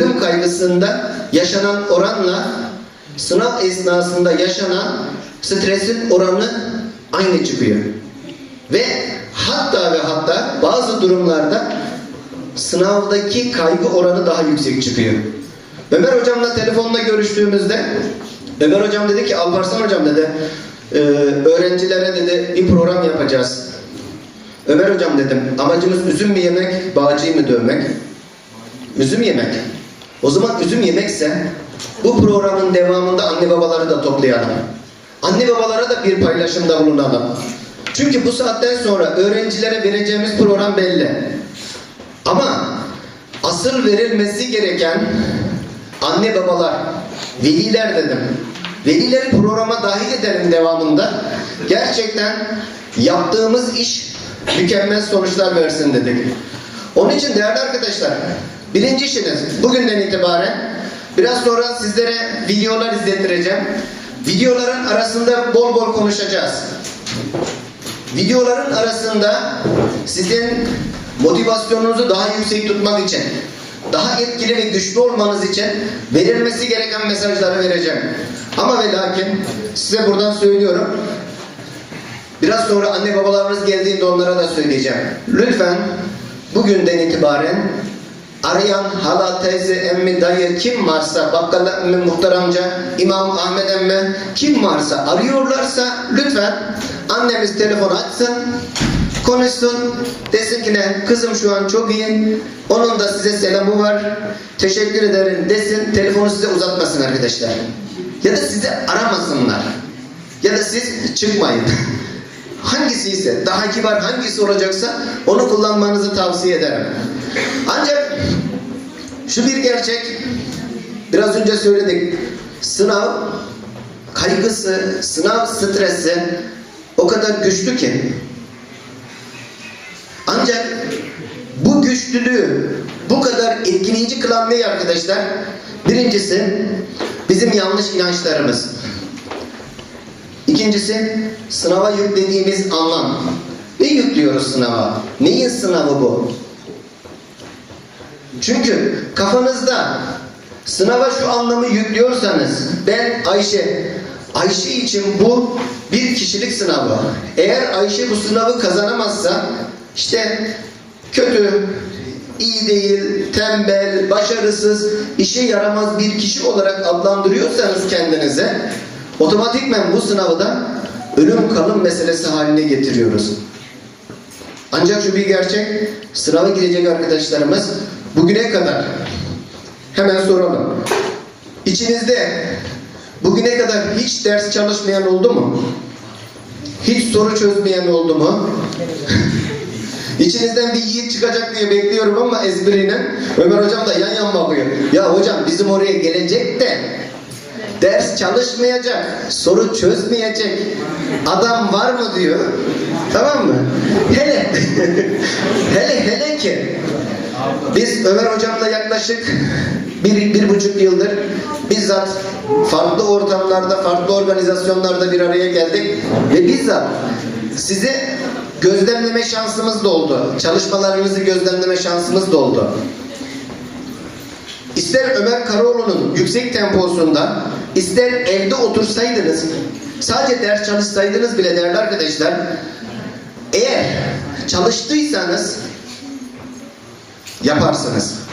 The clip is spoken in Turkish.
ölüm kaygısında yaşanan oranla sınav esnasında yaşanan stresin oranı aynı çıkıyor. Ve hatta ve hatta bazı durumlarda sınavdaki kaygı oranı daha yüksek çıkıyor. Ömer hocamla telefonla görüştüğümüzde Ömer hocam dedi ki Alparslan hocam dedi "e, öğrencilere dedi bir program yapacağız. Ömer hocam dedim amacımız üzüm mü yemek, bağcıyı mı dövmek? Üzüm yemek. O zaman üzüm yemekse bu programın devamında anne babaları da toplayalım. Anne babalara da bir paylaşımda bulunalım. Çünkü bu saatten sonra öğrencilere vereceğimiz program belli. Ama asıl verilmesi gereken anne babalar, veliler dedim. Velileri programa dahil edelim devamında. Gerçekten yaptığımız iş mükemmel sonuçlar versin dedik. Onun için değerli arkadaşlar, birinci işiniz bugünden itibaren biraz sonra sizlere videolar izlettireceğim. Videoların arasında bol bol konuşacağız. Videoların arasında sizin motivasyonunuzu daha yüksek tutmak için, daha etkili ve güçlü olmanız için verilmesi gereken mesajları vereceğim. Ama ve lakin size buradan söylüyorum. Biraz sonra anne babalarınız geldiğinde onlara da söyleyeceğim. Lütfen bugünden itibaren arayan hala, teyze, emmi, dayı kim varsa, bakkal emmi, muhtar amca, İmam Ahmet emmi kim varsa arıyorlarsa lütfen annemiz telefon açsın, konuşsun, desin ki ne kızım şu an çok iyi, onun da size selamı var, teşekkür ederim desin, telefonu size uzatmasın arkadaşlar. Ya da sizi aramasınlar. Ya da siz çıkmayın. Hangisi ise daha kibar hangisi olacaksa onu kullanmanızı tavsiye ederim. Ancak şu bir gerçek biraz önce söyledik. Sınav kaygısı, sınav stresi o kadar güçlü ki ancak bu güçlülüğü bu kadar etkileyici kılan ne arkadaşlar? Birincisi bizim yanlış inançlarımız. İkincisi sınava yüklediğimiz anlam. Ne yüklüyoruz sınava? Neyin sınavı bu? Çünkü kafanızda sınava şu anlamı yüklüyorsanız ben Ayşe Ayşe için bu bir kişilik sınavı. Eğer Ayşe bu sınavı kazanamazsa işte kötü, iyi değil, tembel, başarısız, işe yaramaz bir kişi olarak adlandırıyorsanız kendinize otomatikmen bu sınavı da ölüm kalım meselesi haline getiriyoruz. Ancak şu bir gerçek, sınava girecek arkadaşlarımız bugüne kadar hemen soralım. İçinizde bugüne kadar hiç ders çalışmayan oldu mu? Hiç soru çözmeyen oldu mu? İçinizden bir yiğit çıkacak diye bekliyorum ama espriyle Ömer hocam da yan yan bakıyor. Ya hocam bizim oraya gelecek de ders çalışmayacak, soru çözmeyecek adam var mı diyor. Tamam mı? Hele hele hele ki biz Ömer hocamla yaklaşık bir, bir buçuk yıldır bizzat farklı ortamlarda, farklı organizasyonlarda bir araya geldik ve bizzat sizi gözlemleme şansımız da oldu. Çalışmalarınızı gözlemleme şansımız da oldu. İster Ömer Karaoğlu'nun yüksek temposunda, ister evde otursaydınız, sadece ders çalışsaydınız bile değerli arkadaşlar, eğer çalıştıysanız yaparsınız.